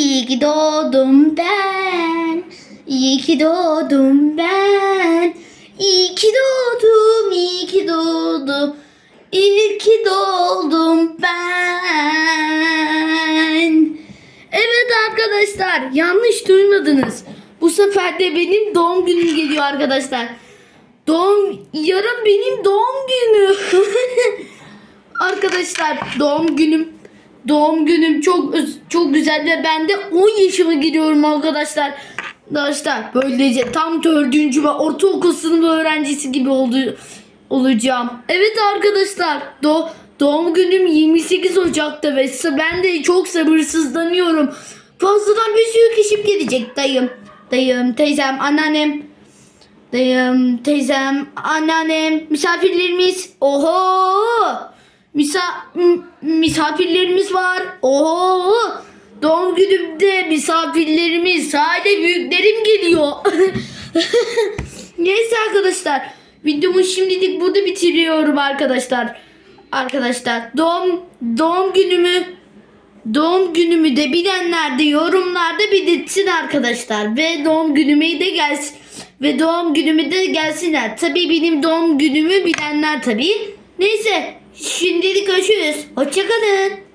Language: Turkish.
İyi ki doğdum ben. İyi ki doğdum ben. İyi ki doğdum, iyi ki doğdum. İyi ki doğdum ben. Evet arkadaşlar yanlış duymadınız. Bu sefer de benim doğum günüm geliyor arkadaşlar. Doğum yarın benim doğum günü. arkadaşlar doğum günüm doğum günüm çok çok güzel ve ben de 10 yaşıma giriyorum arkadaşlar. Arkadaşlar böylece tam dördüncü ve ortaokul sınıfı öğrencisi gibi oldu, olacağım. Evet arkadaşlar do, doğum günüm 28 Ocak'ta ve ben de çok sabırsızlanıyorum. Fazladan bir sürü kişi gelecek dayım. Dayım, teyzem, anneannem, Dayım, teyzem, anneannem, misafirlerimiz. Oho! Misa misafirlerimiz var. Oho! Doğum günümde misafirlerimiz, sadece büyüklerim geliyor. Neyse arkadaşlar, videomu şimdilik burada bitiriyorum arkadaşlar. Arkadaşlar, doğum doğum günümü Doğum günümü de bilenler de yorumlarda belirtsin arkadaşlar. Ve doğum günüme de gelsin. Ve doğum günümü de gelsinler. Tabii benim doğum günümü bilenler tabii. Neyse şimdilik görüşürüz. Hoşçakalın.